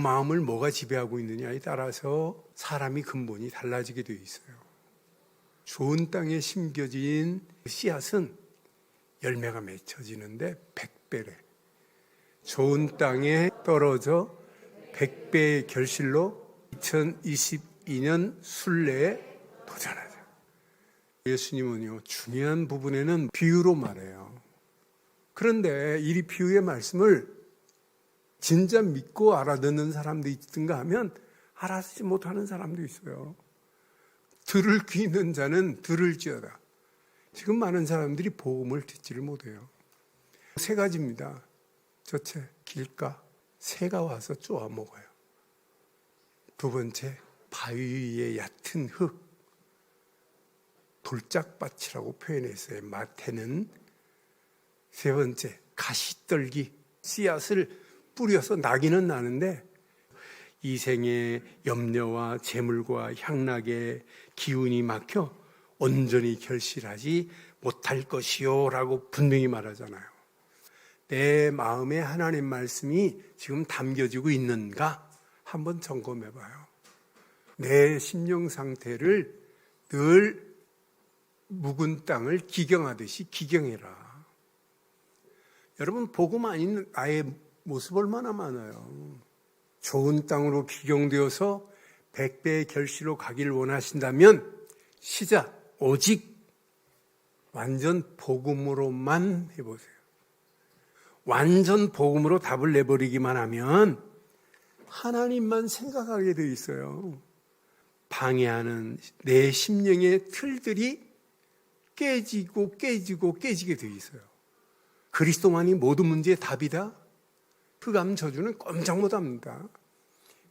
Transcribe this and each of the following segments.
마음을 뭐가 지배하고 있느냐에 따라서 사람이 근본이 달라지게 되어 있어요. 좋은 땅에 심겨진 씨앗은 열매가 맺혀지는데 백배래. 좋은 땅에 떨어져 백배의 결실로 2022년 순례에 도전하자. 예수님은요, 중요한 부분에는 비유로 말해요. 그런데 이 비유의 말씀을 진짜 믿고 알아듣는 사람도 있든가 하면 알아듣지 못하는 사람도 있어요. 들을 귀 있는 자는 들을지어다. 지금 많은 사람들이 복음을 듣지를 못해요. 세 가지입니다. 첫째, 길가. 새가 와서 쪼아 먹어요. 두 번째, 바위 위에 얕은 흙. 돌짝밭이라고 표현했어요. 마태는. 세 번째, 가시떨기. 씨앗을 뿌려서 나기는 나는데 이 생의 염려와 재물과 향락의 기운이 막혀 온전히 결실하지 못할 것이요 라고 분명히 말하잖아요. 내 마음에 하나님 말씀이 지금 담겨지고 있는가 한번 점검해 봐요. 내 심령 상태를 늘 묵은 땅을 기경하듯이 기경해라. 여러분 복음 아닌 아예 모습 얼마나 많아요. 좋은 땅으로 기경되어서 백배의 결실로 가기를 원하신다면 시작 오직 완전 복음으로만 해보세요. 완전 복음으로 답을 내버리기만 하면 하나님만 생각하게 돼 있어요. 방해하는 내 심령의 틀들이 깨지고 깨지고 깨지게 돼 있어요. 그리스도만이 모든 문제의 답이다? 흑암 저주는 꼼짝 못합니다.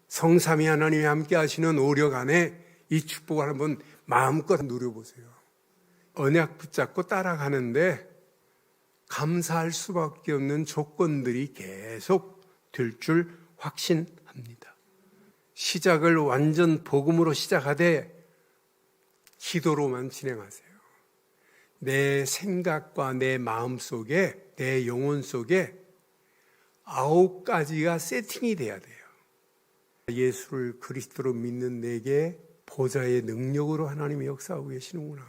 성삼위 하나님이 함께 하시는 오력 안에 이 축복을 한번 마음껏 누려보세요. 언약 붙잡고 따라가는데 감사할 수밖에 없는 조건들이 계속 될 줄 확신합니다. 시작을 완전 복음으로 시작하되 기도로만 진행하세요. 내 생각과 내 마음 속에, 내 영혼 속에 아홉 가지가 세팅이 돼야 돼요. 예수를 그리스도로 믿는 내게 보좌의 능력으로 하나님이 역사하고 계시는구나.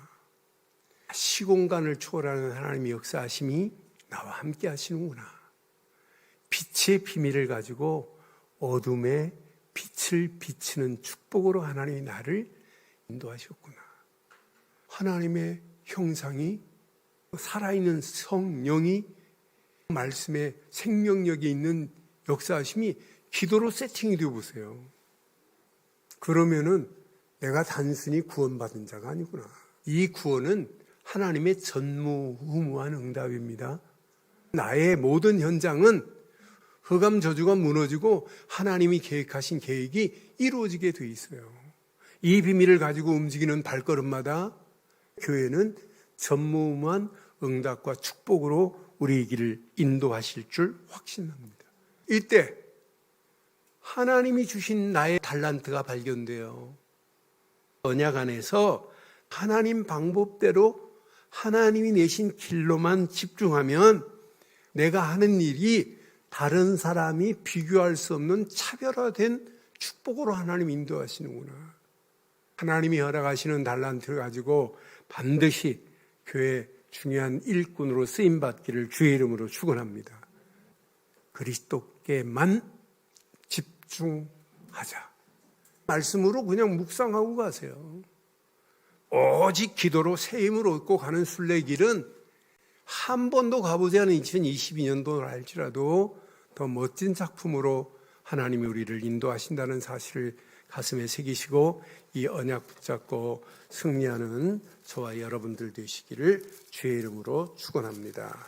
시공간을 초월하는 하나님의 역사하심이 나와 함께 하시는구나. 빛의 비밀을 가지고 어둠에 빛을 비치는 축복으로 하나님이 나를 인도하셨구나. 하나님의 형상이 살아있는 성령이 말씀에 생명력이 있는 역사하심이 기도로 세팅이 되어 보세요. 그러면은 내가 단순히 구원받은 자가 아니구나. 이 구원은 하나님의 전무후무한 응답입니다. 나의 모든 현장은 흑암 저주가 무너지고 하나님이 계획하신 계획이 이루어지게 돼 있어요. 이 비밀을 가지고 움직이는 발걸음마다 교회는 전무후무한 응답과 축복으로 우리 길을 인도하실 줄 확신합니다. 이때 하나님이 주신 나의 달란트가 발견돼요. 언약 안에서 하나님 방법대로 하나님이 내신 길로만 집중하면 내가 하는 일이 다른 사람이 비교할 수 없는 차별화된 축복으로 하나님 인도하시는구나. 하나님이 허락하시는 달란트를 가지고 반드시 교회 중요한 일꾼으로 쓰임 받기를 주의 이름으로 축원합니다. 그리스도께만 집중하자. 말씀으로 그냥 묵상하고 가세요. 오직 기도로 새 힘을 얻고 가는 순례길은 한 번도 가보지 않은 2022년도를 알지라도 더 멋진 작품으로 하나님이 우리를 인도하신다는 사실을 가슴에 새기시고 이 언약 붙잡고 승리하는 저와 여러분들 되시기를 주의 이름으로 축원합니다.